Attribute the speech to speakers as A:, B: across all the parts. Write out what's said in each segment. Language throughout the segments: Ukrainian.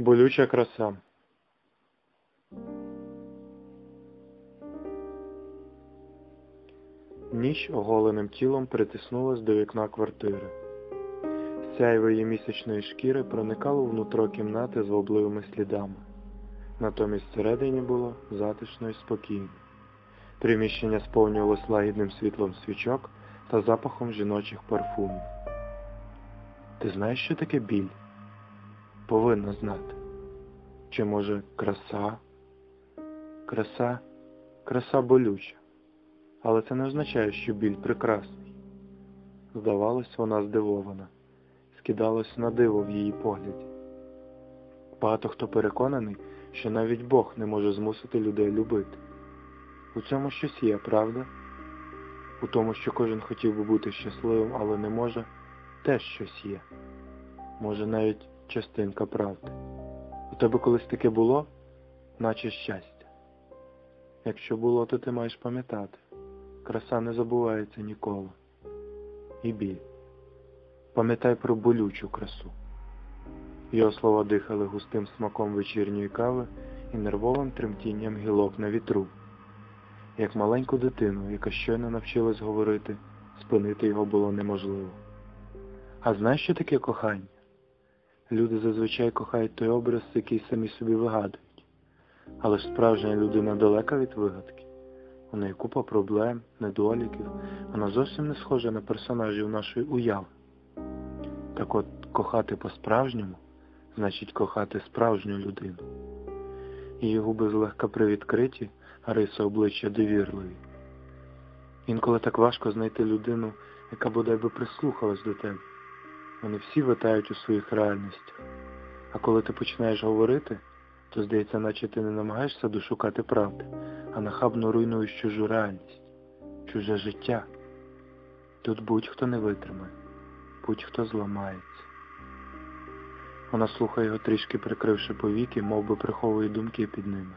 A: Болюча краса. Ніч оголеним тілом притиснулась до вікна квартири. Сяйво її місячної шкіри проникало внутро кімнати з вобливими слідами. Натомість всередині було затишно і спокійно. Приміщення сповнювалось лагідним світлом свічок та запахом жіночих парфумів. Ти знаєш, що таке біль? Повинна знати. Чи може краса? Краса, краса болюча. Але це не означає, що біль прекрасний. Здавалось, вона здивована, скидалось на диво в її погляді. Багато хто переконаний, що навіть Бог не може змусити людей любити. У цьому щось є, правда? У тому, що кожен хотів би бути щасливим, але не може, теж щось є. Може навіть частинка правди. Тебе колись таке було, наче щастя. Якщо було, то ти маєш пам'ятати. Краса не забувається ніколи. І біль. Пам'ятай про болючу красу. Його слова дихали густим смаком вечірньої кави і нервовим тремтінням гілок на вітру. Як маленьку дитину, яка щойно навчилась говорити, спинити його було неможливо. А знаєш, що таке кохання? Люди зазвичай кохають той образ, який самі собі вигадують. Але ж справжня людина далека від вигадки. У неї купа проблем, недоліків, вона зовсім не схожа на персонажів нашої уяви. Так от, кохати по-справжньому значить кохати справжню людину. Її губи злегка привідкриті, а риси обличчя довірливі. Інколи так важко знайти людину, яка бодай би прислухалась до тебе. Вони всі витають у своїх реальностях. А коли ти починаєш говорити, то здається, наче ти не намагаєшся дошукати правди, а нахабно руйнуєш чужу реальність, чуже життя. Тут будь-хто не витримає, будь-хто зламається. Вона слухає його трішки прикривши повіки, мов би приховує думки під ними.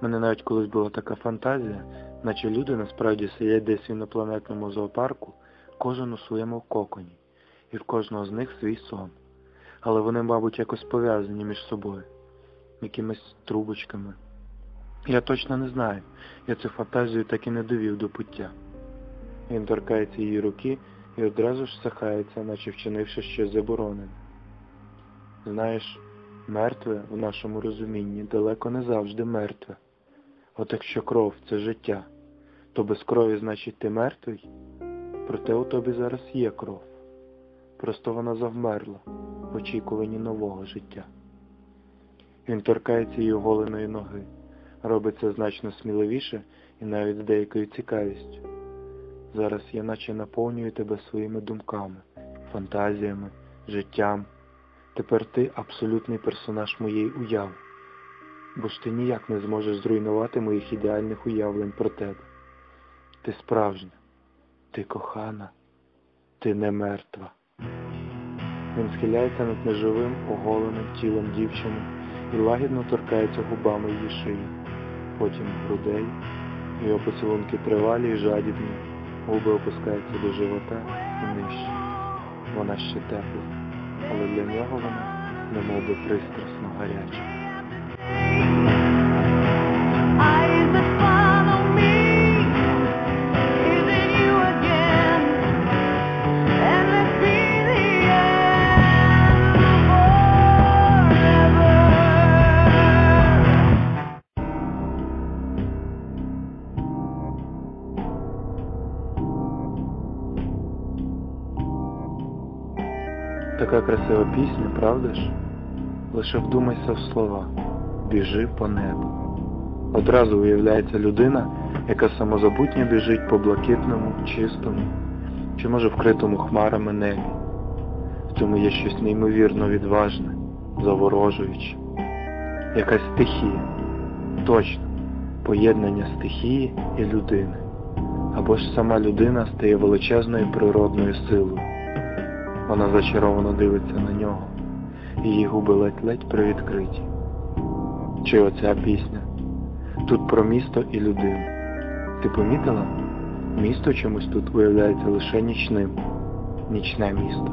A: Мене навіть колись була така фантазія, наче люди насправді сидять десь в інопланетному зоопарку, кожен у своєму коконі, і в кожного з них свій сон. Але вони, мабуть, якось пов'язані між собою, якимись трубочками. Я точно не знаю, я цю фантазію так і не довів до пуття. Він торкається її руки і одразу ж сахається, наче вчинивши щось заборонене. Знаєш, мертве в нашому розумінні далеко не завжди мертве. От якщо кров це життя, то без крові, значить, ти мертвий? Проте у тобі зараз є кров. Просто вона завмерла в очікуванні нового життя. Він торкається її оголеної ноги, робить це значно сміливіше і навіть з деякою цікавістю. Зараз я наче наповнюю тебе своїми думками, фантазіями, життям. Тепер ти абсолютний персонаж моєї уяви, бо ж ти ніяк не зможеш зруйнувати моїх ідеальних уявлень про тебе. Ти справжня, ти кохана, ти не мертва. Він схиляється над неживим, оголеним тілом дівчини і лагідно торкається губами її шиї, потім грудей, його поцілунки тривалі і жадібні, губи опускаються до живота і нижче. Вона ще тепла але для нього вона немов би пристрасно гаряча. Красива пісня, правда ж? Лише вдумайся в слова Біжи по небу. Одразу уявляється людина, яка самозабутньо біжить по блакитному, чистому, чи може вкритому хмарами небі. В цьому є щось неймовірно відважне, заворожуюче. Якась стихія. Точно, поєднання стихії і людини. Або ж сама людина стає величезною природною силою. Вона зачаровано дивиться на нього, її губи ледь-ледь привідкриті. Чи оця пісня? Тут про місто і людину. Ти помітила? Місто чомусь тут уявляється лише нічним. Нічне місто.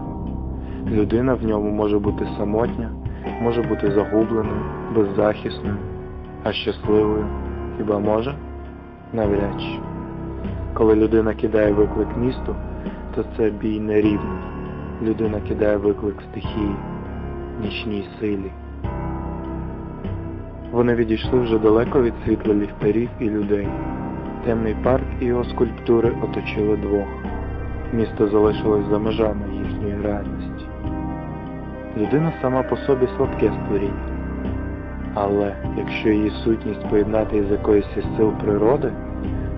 A: Людина в ньому може бути самотня, може бути загубленою, беззахисною, а щасливою хіба може? Навряд чи. Коли людина кидає виклик місту, то це бій нерівний. Людина кидає виклик стихії, нічній силі. Вони відійшли вже далеко від світла ліхтарів і людей. Темний парк і його скульптури оточили двох. Місто залишилось за межами їхньої реальності. Людина сама по собі слабке створіння. Але якщо її сутність поєднати із якоюсь із сил природи,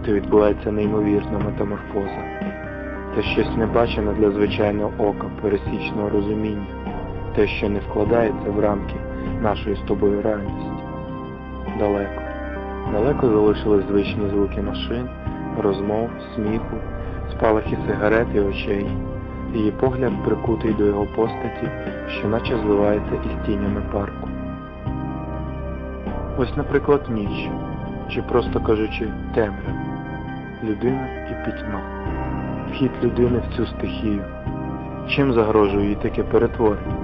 A: то відбувається неймовірна метаморфоза. Це щось небачене для звичайного ока, пересічного розуміння, те, що не вкладається в рамки нашої з тобою реальності. Далеко, далеко залишились звичні звуки машин, розмов, сміху, спалахи сигарет і очей. Її погляд прикутий до його постаті, що наче зливається із тінями парку. Ось, наприклад, ніч, чи просто кажучи, темрява, людина і пітьма. Вхід людини в цю стихію. Чим загрожує їй таке перетворення?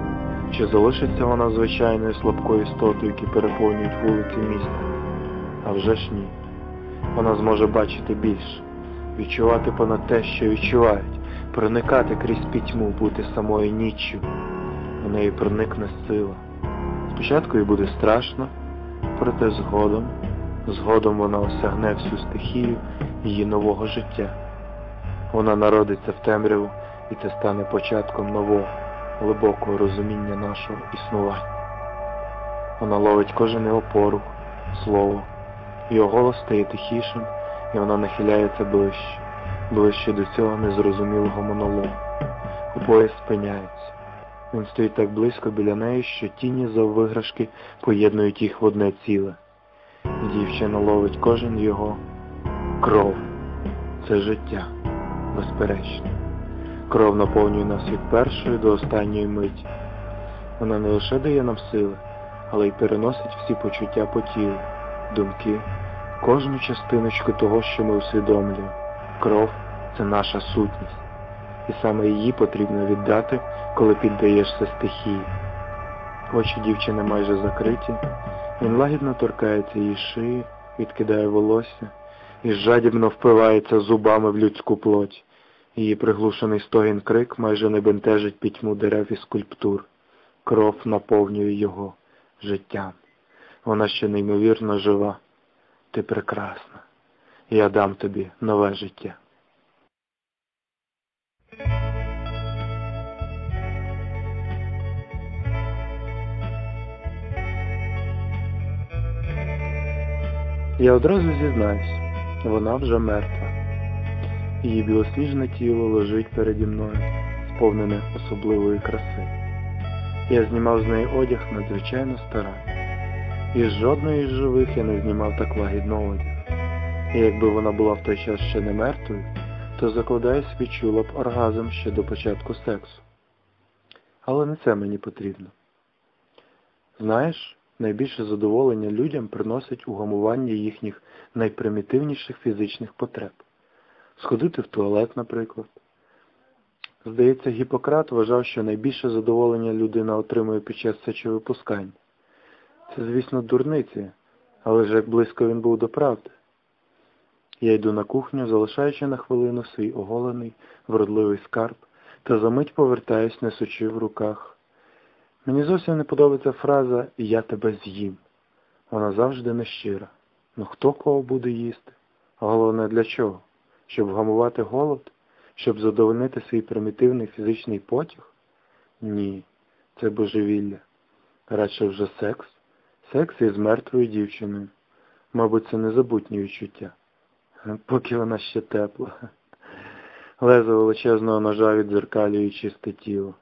A: Чи залишиться вона звичайною слабкою істотою, які переповнюють вулиці міста? А вже ж ні. Вона зможе бачити більше, відчувати понад те, що відчувають, проникати крізь пітьму, бути самою ніччю. У неї проникне сила. Спочатку їй буде страшно, проте згодом, згодом вона осягне всю стихію її нового життя. Вона народиться в темряву, і це стане початком нового, глибокого розуміння нашого існування. Вона ловить кожен його порух, слово, його голос стає тихішим, і вона нахиляється ближче, ближче до цього незрозумілого монологу. Обоє спиняються. Він стоїть так близько біля неї, що тіні заввиграшки поєднують їх в одне ціле. Дівчина ловить кожен його кров. Це життя, безперечно. Кров наповнює нас від першої до останньої миті. Вона не лише дає нам сили, але й переносить всі почуття по тілу, думки, кожну частиночку того, що ми усвідомлюємо. Кров це наша сутність. І саме її потрібно віддати, коли піддаєшся стихії. Очі дівчини майже закриті, він лагідно торкається її шиї, відкидає волосся і жадібно впивається зубами в людську плоть. Її приглушений стогін крик майже не бентежить пітьму дерев і скульптур. Кров наповнює його життям. Вона ще неймовірно жива. Ти прекрасна. Я дам тобі нове життя. Я одразу зізнаюсь, вона вже мертва. Її білосніжне тіло лежить переді мною, сповнене особливої краси. Я знімав з неї одяг надзвичайно старанно. З жодної з живих я не знімав так лагідно одяг. І якби вона була в той час ще не мертвою, то закладаюсь відчула б оргазм ще до початку сексу. Але не це мені потрібно. Знаєш, найбільше задоволення людям приносить угамування їхніх найпримітивніших фізичних потреб. Сходити в туалет, наприклад. Здається, Гіппократ вважав, що найбільше задоволення людина отримує під час сечовипускання. Це, звісно, дурниці, але ж як близько він був до правди. Я йду на кухню, залишаючи на хвилину свій оголений, вродливий скарб, та за мить повертаюсь, несучи в руках. Мені зовсім не подобається фраза «Я тебе з'їм». Вона завжди нещира. Ну хто кого буде їсти? Головне для чого? Щоб вгамувати голод? Щоб задовольнити свій примітивний фізичний потяг? Ні, це божевілля. Радше вже секс. Секс із мертвою дівчиною. Мабуть, це незабутні відчуття. Поки вона ще тепла. Лезо величезного ножа відзеркалює чисте тіло.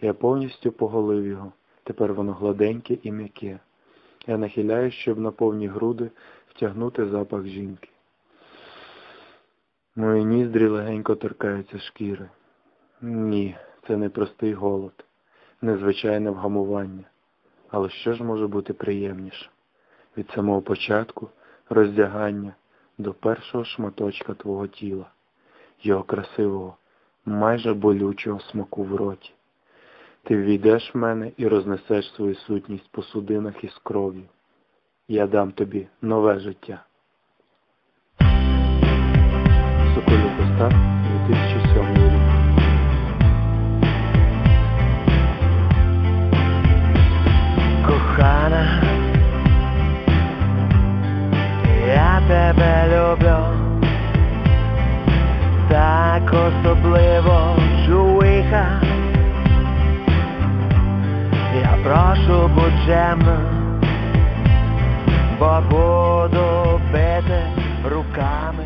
A: Я повністю поголив його. Тепер воно гладеньке і м'яке. Я нахиляюсь, щоб на повні груди втягнути запах жінки. Мої ніздрі легенько торкаються шкіри. Ні, це не простий голод, незвичайне вгамування. Але що ж може бути приємніше? Від самого початку роздягання до першого шматочка твого тіла, його красивого, майже болючого смаку в роті. Ти ввійдеш в мене і рознесеш свою сутність по судинах із кров'ю. Я дам тобі нове життя. Соколюк Остап, 2007 рік.
B: Кохана, я тебе люблю, так особливо чуйха. Я прошу будь чемна, бо буду бити руками